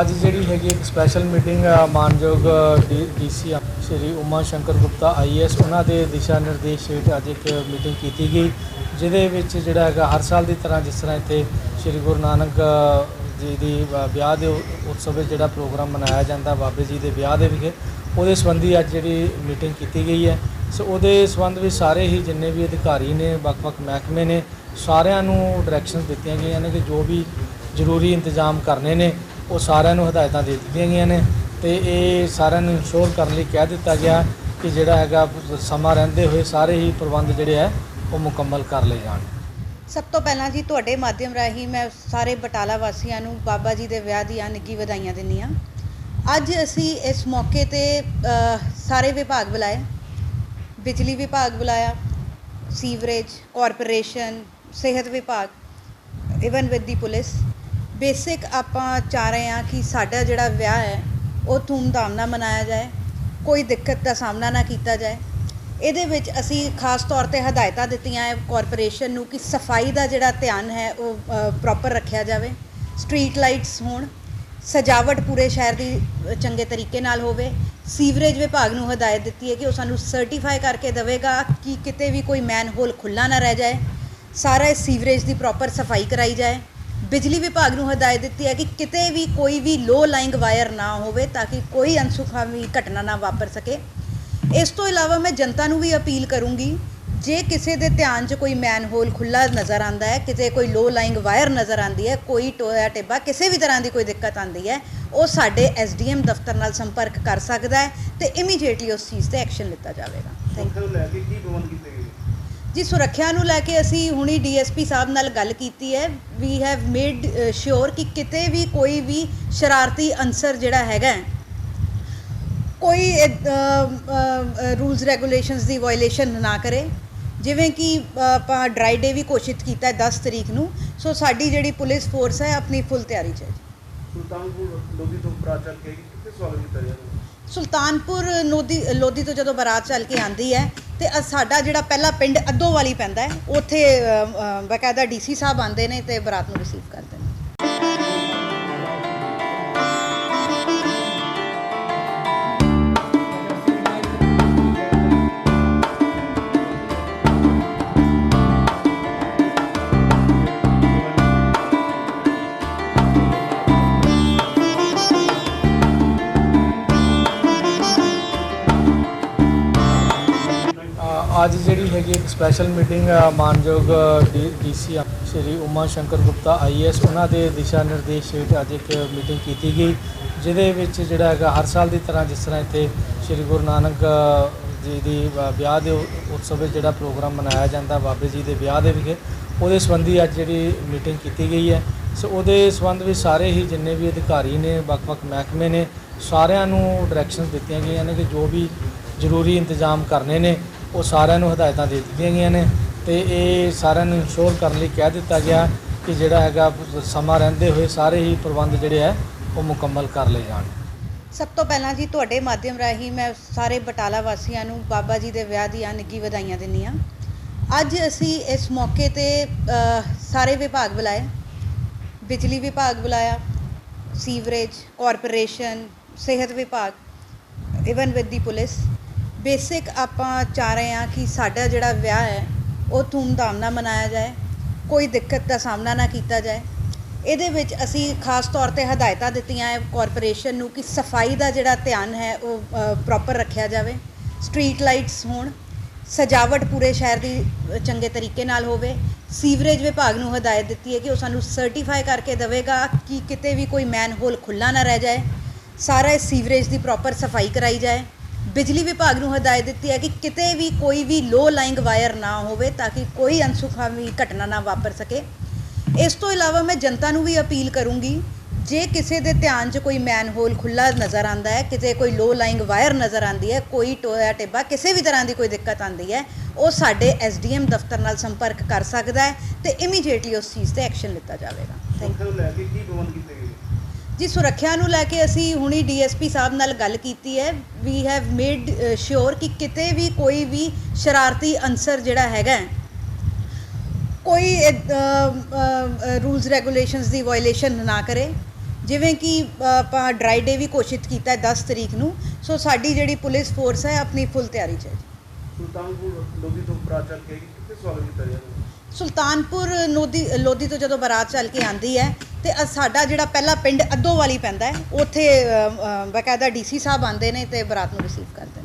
ਅੱਜ ਜਿਹੜੀ ਹੈਗੀ ਇੱਕ ਸਪੈਸ਼ਲ ਮੀਟਿੰਗ ਮਾਨਯੋਗ ਡੀਸੀ ਸ਼੍ਰੀ ਉਮਾ ਸ਼ੰਕਰ ਗੁਪਤਾ ਆਈਐਸ ਉਹਨਾਂ ਦੇ ਦਿਸ਼ਾ ਨਿਰਦੇਸ਼ ਹੇਠ ਅੱਜ ਇੱਕ ਮੀਟਿੰਗ ਕੀਤੀ ਗਈ, ਜਿਹਦੇ ਵਿੱਚ ਜਿਹੜਾ ਹੈਗਾ ਹਰ ਸਾਲ ਦੀ ਤਰ੍ਹਾਂ ਜਿਸ ਤਰ੍ਹਾਂ ਇੱਥੇ ਸ਼੍ਰੀ ਗੁਰੂ ਨਾਨਕ ਜੀ ਦੀ ਵਿਆਹ ਦੇ ਉਤਸਵ ਵਿੱਚ ਜਿਹੜਾ ਪ੍ਰੋਗਰਾਮ ਮਨਾਇਆ ਜਾਂਦਾ ਬਾਬੇ ਜੀ ਦੇ ਵਿਆਹ ਦੇ ਵਿਖੇ, ਉਹਦੇ ਸੰਬੰਧੀ ਅੱਜ ਜਿਹੜੀ ਮੀਟਿੰਗ ਕੀਤੀ ਗਈ ਹੈ। ਸੋ ਉਹਦੇ ਸੰਬੰਧ ਵਿੱਚ ਸਾਰੇ ਹੀ ਜਿੰਨੇ ਵੀ ਅਧਿਕਾਰੀ ਨੇ, ਵੱਖ-ਵੱਖ ਮਹਿਕਮੇ ਨੇ, ਸਾਰਿਆਂ ਨੂੰ ਡਾਇਰੈਕਸ਼ਨਸ ਦਿੱਤੀਆਂ ਗਈਆਂ ਨੇ ਕਿ ਜੋ ਵੀ ਜ਼ਰੂਰੀ ਇੰਤਜ਼ਾਮ ਕਰਨੇ ਨੇ ਉਹ ਸਾਰਿਆਂ ਨੂੰ ਹਦਾਇਤਾਂ ਦੇ ਦਿੱਤੀਆਂ ਗਈਆਂ ਨੇ ਤੇ ਇਹ ਸਾਰਿਆਂ ਨੂੰ ਇਨਸ਼ੋਰ ਕਰਨ ਲਈ ਕਹਿ ਦਿੱਤਾ ਗਿਆ ਕਿ ਜਿਹੜਾ ਹੈਗਾ ਸਮਾਂ ਰਹਿੰਦੇ ਹੋਏ ਸਾਰੇ ਹੀ ਪ੍ਰਬੰਧ ਜਿਹੜੇ ਹੈ ਉਹ ਮੁਕੰਮਲ ਕਰ ਲਏ ਜਾਣ। ਸਭ ਤੋਂ ਪਹਿਲਾਂ ਜੀ ਤੁਹਾਡੇ ਮਾਧਿਅਮ ਰਾਹੀਂ ਮੈਂ ਸਾਰੇ ਬਟਾਲਾ ਵਾਸੀਆਂ ਨੂੰ ਬਾਬਾ ਜੀ ਦੇ ਵਿਆਹ ਦੀਆਂ ਨਿੱਘੀ ਵਧਾਈਆਂ ਦਿੰਦੀ ਹਾਂ। ਅੱਜ ਅਸੀਂ ਇਸ ਮੌਕੇ ਤੇ ਸਾਰੇ ਵਿਭਾਗ ਬੁਲਾਏ। ਬਿਜਲੀ ਵਿਭਾਗ ਬੁਲਾਇਆ, ਸੀਵਰੇਜ, ਕਾਰਪੋਰੇਸ਼ਨ, ਸਿਹਤ ਵਿਭਾਗ even with the police. Basic ਆਪਾਂ ਚਾਹ ਰਹੇ ਹਾਂ ਕਿ ਸਾਡਾ ਜਿਹੜਾ ਵਿਆਹ ਹੈ, ਉਹ ਧੂਮਧਾਮ ਨਾਲ ਮਨਾਇਆ ਜਾਏ, ਕੋਈ ਦਿੱਕਤ ਦਾ ਸਾਹਮਣਾ ਨਾ ਕੀਤਾ ਜਾਏ। ਇਹਦੇ ਵਿੱਚ ਅਸੀਂ ਖਾਸ ਤੌਰ ਤੇ ਹਦਾਇਤਾਂ ਦਿੱਤੀਆਂ ਹੈ ਕਾਰਪੋਰੇਸ਼ਨ ਨੂੰ ਕਿ ਸਫ਼ਾਈ ਦਾ ਜਿਹੜਾ ਧਿਆਨ ਹੈ, ਉਹ ਪ੍ਰੋਪਰ ਰੱਖਿਆ ਜਾਵੇ। ਸਟਰੀਟ ਲਾਈਟਸ ਹੋਣ, ਸਜਾਵਟ ਪੂਰੇ ਸ਼ਹਿਰ ਦੀ ਚੰਗੇ ਤਰੀਕੇ ਨਾਲ ਹੋਵੇ। ਸੀਵਰੇਜ ਵਿਭਾਗ ਨੂੰ ਹਦਾਇਤ ਦਿੱਤੀ ਹੈ ਕਿ ਉਹ ਸਾਨੂੰ ਸਰਟੀਫਾਈ ਕਰਕੇ ਦੇਵੇਗਾ ਕਿ ਕਿਤੇ ਵੀ ਕੋਈ ਮੈਨਹੋਲ ਖੁੱਲਾ ਨਾ ਰਹਿ ਜਾਏ। ਸਾਰਾ ਇਸ ਸੀਵਰੇਜ ਦੀ ਪ੍ਰੋਪਰ ਸਫ਼ਾਈ ਕਰਾਈ ਜਾਏ। ਬਿਜਲੀ ਵਿਭਾਗ ਨੂੰ ਹਦਾਇਤ ਦਿੱਤੀ ਹੈ ਕਿ ਕਿਤੇ ਵੀ ਕੋਈ ਵੀ ਲੋ ਲਾਈਂਗ ਵਾਇਰ ਨਾ ਹੋਵੇ ਤਾਂ ਕਿ ਕੋਈ ਅਨਸੁਖਾਵੀ ਘਟਨਾ ਨਾ ਵਾਪਰ ਸਕੇ। ਇਸ ਤੋਂ ਇਲਾਵਾ ਮੈਂ ਜਨਤਾ ਨੂੰ ਵੀ ਅਪੀਲ ਕਰੂੰਗੀ, ਜੇ ਕਿਸੇ ਦੇ ਧਿਆਨ 'ਚ ਕੋਈ ਮੈਨ ਹੋਲ ਖੁੱਲਾ ਨਜ਼ਰ ਆਂਦਾ ਹੈ, ਕਿਤੇ ਕੋਈ ਲੋ ਲਾਈਂਗ ਵਾਇਰ ਨਜ਼ਰ ਆਂਦੀ ਹੈ, ਕੋਈ ਟੋਇਆ ਟਿੱਬਾ, ਕਿਸੇ ਵੀ ਤਰ੍ਹਾਂ ਦੀ ਕੋਈ ਦਿੱਕਤ ਆਂਦੀ ਹੈ, ਉਹ ਸਾਡੇ ਐਸਡੀਐਮ ਦਫ਼ਤਰ ਨਾਲ ਸੰਪਰਕ ਕਰ ਸਕਦਾ ਹੈ ਤੇ ਇਮੀਡੀਏਟਲੀ ਉਸ ਚੀਜ਼ ਤੇ ਐਕਸ਼ਨ ਲਿੱਤਾ ਜਾਵੇਗਾ। ਥੈਂਕ ਯੂ ਲੈ ਕੇ ਕੀ ਪ੍ਰਬੰਧ ਕੀਤੇ ਗਏ ਜੀ ਸੁਰੱਖਿਆ ਨੂੰ ਲੈ ਕੇ ਅਸੀਂ ਹੁਣੀ ਡੀਐਸਪੀ ਸਾਹਿਬ ਨਾਲ ਗੱਲ ਕੀਤੀ ਹੈ। ਵੀ ਹੈਵ ਮੇਡ ਸ਼ੋਰ ਕਿ ਕਿਤੇ ਵੀ ਕੋਈ ਵੀ ਸ਼ਰਾਰਤੀ ਅਨਸਰ ਜਿਹੜਾ ਹੈਗਾ ਕੋਈ ਰੂਲਸ ਰੈਗੂਲੇਸ਼ਨਸ ਦੀ ਵਾਇਓਲੇਸ਼ਨ ਨਾ ਕਰੇ। ਜਿਵੇਂ ਕਿ ਆਪਾਂ ਡਰਾਈ ਡੇ ਵੀ ਘੋਸ਼ਿਤ ਕੀਤਾ ਹੈ 10 ਤਰੀਕ ਨੂੰ। ਸੋ ਸਾਡੀ ਜਿਹੜੀ ਪੁਲਿਸ ਫੋਰਸ ਹੈ ਆਪਣੀ ਫੁੱਲ ਤਿਆਰੀ 'ਚ ਹੈ ਜੀ। ਸੁਲਤਾਨਪੁਰ ਲੋਧੀ ਤੋਂ ਬਰਾਤ ਚੱਲ ਕੇ ਕਿੱਥੇ ਸਵਾਗਤ ਕੀਤਾ ਜਾਂਦਾ ਸੁਲਤਾਨਪੁਰ ਲੋਧੀ ਲੋਧੀ ਤੋਂ ਜਦੋਂ ਬਰਾਤ ਚੱਲ ਕੇ ਆਂਦੀ ਹੈ ਤੇ ਅ- ਸਾਡਾ ਜਿਹੜਾ ਪਹਿਲਾ ਪਿੰਡ ਅੱਦੋਵਾਲੀ ਪੈਂਦਾ ਹੈ ਉੱਥੇ ਅ, ਅ, ਬਕਾਇਦਾ ਡੀਸੀ ਸਾਹਿਬ ਆਉਂਦੇ ਨੇ ਤੇ ਬਰਾਤ ਨੂੰ ਰਿਸੀਵ ਕਰਦੇ ਨੇ। ਅੱਜ ਜਿਹੜੀ ਹੈਗੀ ਇੱਕ ਸਪੈਸ਼ਲ ਮੀਟਿੰਗ ਮਾਨਯੋਗ ਡੀਸੀ ਸ਼੍ਰੀ ਉਮਾ ਸ਼ੰਕਰ ਗੁਪਤਾ ਆਈਐਸ ਉਹਨਾਂ ਦੇ ਦਿਸ਼ਾ ਨਿਰਦੇਸ਼ ਹੇਠ ਅੱਜ ਇੱਕ ਮੀਟਿੰਗ ਕੀਤੀ ਗਈ, ਜਿਹਦੇ ਵਿੱਚ ਜਿਹੜਾ ਹੈਗਾ ਹਰ ਸਾਲ ਦੀ ਤਰ੍ਹਾਂ ਜਿਸ ਤਰ੍ਹਾਂ ਇੱਥੇ ਸ਼੍ਰੀ ਗੁਰੂ ਨਾਨਕ ਜੀ ਦੀ ਵਿਆਹ ਦੇ ਉਤਸਵ ਵਿੱਚ ਜਿਹੜਾ ਪ੍ਰੋਗਰਾਮ ਮਨਾਇਆ ਜਾਂਦਾ ਬਾਬੇ ਜੀ ਦੇ ਵਿਆਹ ਦੇ ਵਿਖੇ, ਉਹਦੇ ਸੰਬੰਧੀ ਅੱਜ ਜਿਹੜੀ ਮੀਟਿੰਗ ਕੀਤੀ ਗਈ ਹੈ। ਸੋ ਉਹਦੇ ਸੰਬੰਧ ਵਿੱਚ ਸਾਰੇ ਹੀ ਜਿੰਨੇ ਵੀ ਅਧਿਕਾਰੀ ਨੇ, ਵੱਖ-ਵੱਖ ਮਹਿਕਮੇ ਨੇ, ਸਾਰਿਆਂ ਨੂੰ ਡਾਇਰੈਕਸ਼ਨਸ ਦਿੱਤੀਆਂ ਗਈਆਂ ਨੇ ਕਿ ਜੋ ਵੀ ਜ਼ਰੂਰੀ ਇੰਤਜ਼ਾਮ ਕਰਨੇ ਨੇ ਉਹ ਸਾਰਿਆਂ ਨੂੰ ਹਦਾਇਤਾਂ ਦੇ ਦਿੱਤੀਆਂ ਗਈਆਂ ਨੇ ਤੇ ਇਹ ਸਾਰਿਆਂ ਨੂੰ ਇਨਸ਼ੋਰ ਕਰਨ ਲਈ ਕਹਿ ਦਿੱਤਾ ਗਿਆ ਕਿ ਜਿਹੜਾ ਹੈਗਾ ਸਮਾਂ ਰਹਿੰਦੇ ਹੋਏ ਸਾਰੇ ਹੀ ਪ੍ਰਬੰਧ ਜਿਹੜੇ ਹੈ, ਉਹ ਮੁਕੰਮਲ ਕਰ ਲਏ ਜਾਣ। ਸਭ ਤੋਂ ਪਹਿਲਾਂ ਜੀ ਤੁਹਾਡੇ ਮਾਧਿਅਮ ਰਾਹੀਂ ਮੈਂ ਸਾਰੇ ਬਟਾਲਾ ਵਾਸੀਆਂ ਨੂੰ, ਬਾਬਾ ਜੀ ਦੇ ਵਿਆਹ ਦੀਆਂ ਨਿੱਘੀ ਵਧਾਈਆਂ ਦਿੰਦੀ ਹਾਂ। ਅੱਜ ਅਸੀਂ ਇਸ ਮੌਕੇ ਤੇ ਸਾਰੇ ਵਿਭਾਗ ਬੁਲਾਏ। ਬਿਜਲੀ ਵਿਭਾਗ ਬੁਲਾਇਆ, ਸੀਵਰੇਜ, ਕਾਰਪੋਰੇਸ਼ਨ, ਸਿਹਤ ਵਿਭਾਗ even with the police. Basic ਆਪਾਂ ਚਾਹ ਰਹੇ ਹਾਂ ਕਿ ਸਾਡਾ ਜਿਹੜਾ ਵਿਆਹ ਹੈ, ਉਹ ਧੂਮਧਾਮ ਨਾਲ ਮਨਾਇਆ ਜਾਏ, ਕੋਈ ਦਿੱਕਤ ਦਾ ਸਾਹਮਣਾ ਨਾ ਕੀਤਾ ਜਾਏ। ਇਹਦੇ ਵਿੱਚ ਅਸੀਂ ਖਾਸ ਤੌਰ ਤੇ ਹਦਾਇਤਾਂ ਦਿੱਤੀਆਂ ਹੈ ਕਾਰਪੋਰੇਸ਼ਨ ਨੂੰ ਕਿ ਸਫ਼ਾਈ ਦਾ ਜਿਹੜਾ ਧਿਆਨ ਹੈ, ਉਹ ਪ੍ਰੋਪਰ ਰੱਖਿਆ ਜਾਵੇ। ਸਟਰੀਟ ਲਾਈਟਸ ਹੋਣ, ਸਜਾਵਟ ਪੂਰੇ ਸ਼ਹਿਰ ਦੀ ਚੰਗੇ ਤਰੀਕੇ ਨਾਲ ਹੋਵੇ। ਸੀਵਰੇਜ ਵਿਭਾਗ ਨੂੰ ਹਦਾਇਤ ਦਿੱਤੀ ਹੈ ਕਿ ਉਹ ਸਾਨੂੰ ਸਰਟੀਫਾਈ ਕਰਕੇ ਦੇਵੇਗਾ ਕਿ ਕਿਤੇ ਵੀ ਕੋਈ ਮੈਨ ਹੋਲ ਖੁੱਲਾ ਨਾ ਰਹਿ ਜਾਏ। ਸਾਰਾ ਸੀਵਰੇਜ ਦੀ ਪ੍ਰੋਪਰ ਸਫ਼ਾਈ ਕਰਾਈ ਜਾਏ। ਬਿਜਲੀ ਵਿਭਾਗ ਨੂੰ ਹਦਾਇਤ ਦਿੱਤੀ ਹੈ ਕਿ ਕਿਤੇ ਵੀ ਕੋਈ ਵੀ ਲੋ ਲਾਈਂਗ ਵਾਇਰ ਨਾ ਹੋਵੇ ਤਾਂ ਕਿ ਕੋਈ ਅਨਸੁਖਾਵੀ ਘਟਨਾ ਨਾ ਵਾਪਰ ਸਕੇ। ਇਸ ਤੋਂ ਇਲਾਵਾ ਮੈਂ ਜਨਤਾ ਨੂੰ ਵੀ ਅਪੀਲ ਕਰੂੰਗੀ, ਜੇ ਕਿਸੇ ਦੇ ਧਿਆਨ 'ਚ ਕੋਈ ਮੈਨ ਹੋਲ ਖੁੱਲਾ ਨਜ਼ਰ ਆਂਦਾ ਹੈ, ਕਿਤੇ ਕੋਈ ਲੋ ਲਾਈਂਗ ਵਾਇਰ ਨਜ਼ਰ ਆਂਦੀ ਹੈ, ਕੋਈ ਟੋਇਆ ਟਿੱਬਾ, ਕਿਸੇ ਵੀ ਤਰ੍ਹਾਂ ਦੀ ਕੋਈ ਦਿੱਕਤ ਆਂਦੀ ਹੈ, ਉਹ ਸਾਡੇ ਐਸਡੀਐਮ ਦਫ਼ਤਰ ਨਾਲ ਸੰਪਰਕ ਕਰ ਸਕਦਾ ਹੈ ਤੇ ਇਮੀਡੀਏਟਲੀ ਉਸ ਚੀਜ਼ ਤੇ ਐਕਸ਼ਨ ਲਿੱਤਾ ਜਾਵੇਗਾ। ਥੈਂਕ ਯੂ ਲੈ ਕੇ ਕੀ ਪ੍ਰਬੰਧ ਕੀਤੇ ਗਏ? ਜੀ ਸੁਰੱਖਿਆ ਨੂੰ ਲੈ ਕੇ ਅਸੀਂ ਹੁਣੀ ਡੀਐਸਪੀ ਸਾਹਿਬ ਨਾਲ ਗੱਲ ਕੀਤੀ ਹੈ। ਵੀ ਹੈਵ ਮੇਡ ਸ਼ੋਰ ਕਿ ਕਿਤੇ ਵੀ ਕੋਈ ਵੀ ਸ਼ਰਾਰਤੀ ਅਨਸਰ ਜਿਹੜਾ ਹੈਗਾ ਕੋਈ ਰੂਲਸ ਰੈਗੂਲੇਸ਼ਨਸ ਦੀ ਵਾਇਲੇਸ਼ਨ ਨਾ ਕਰੇ। ਜਿਵੇਂ ਕਿ ਆਪਾਂ ਡਰਾਈ ਡੇ ਵੀ ਘੋਸ਼ਿਤ ਕੀਤਾ ਹੈ 10 ਤਰੀਕ ਨੂੰ। ਸੋ ਸਾਡੀ ਜਿਹੜੀ ਪੁਲਿਸ ਫੋਰਸ ਹੈ ਆਪਣੀ ਫੁੱਲ ਤਿਆਰੀ 'ਚ ਹੈ ਸੁਲਤਾਨਪੁਰ ਲੋਧੀ ਤੋਂ ਬਰਾਤ ਚੱਲ ਕੇ ਕਿੱਥੇ ਸਵਾਗਤ ਕੀਤਾ ਜਾਏਗਾ ਸੁਲਤਾਨਪੁਰ ਲੋਧੀ ਲੋਧੀ ਤੋਂ ਜਦੋਂ ਬਰਾਤ ਚੱਲ ਕੇ ਆਂਦੀ ਹੈ ਤੇ ਸਾਡਾ ਜਿਹੜਾ ਪਹਿਲਾ ਪਿੰਡ ਅੱਧੋ ਵਾਲੀ ਪੈਂਦਾ ਹੈ, ਉੱਥੇ ਬਕਾਇਦਾ ਡੀਸੀ ਸਾਹਿਬ ਆਉਂਦੇ ਨੇ ਤੇ ਬਰਾਤ ਨੂੰ ਰਿਸੀਵ ਕਰਦੇ ਨੇ।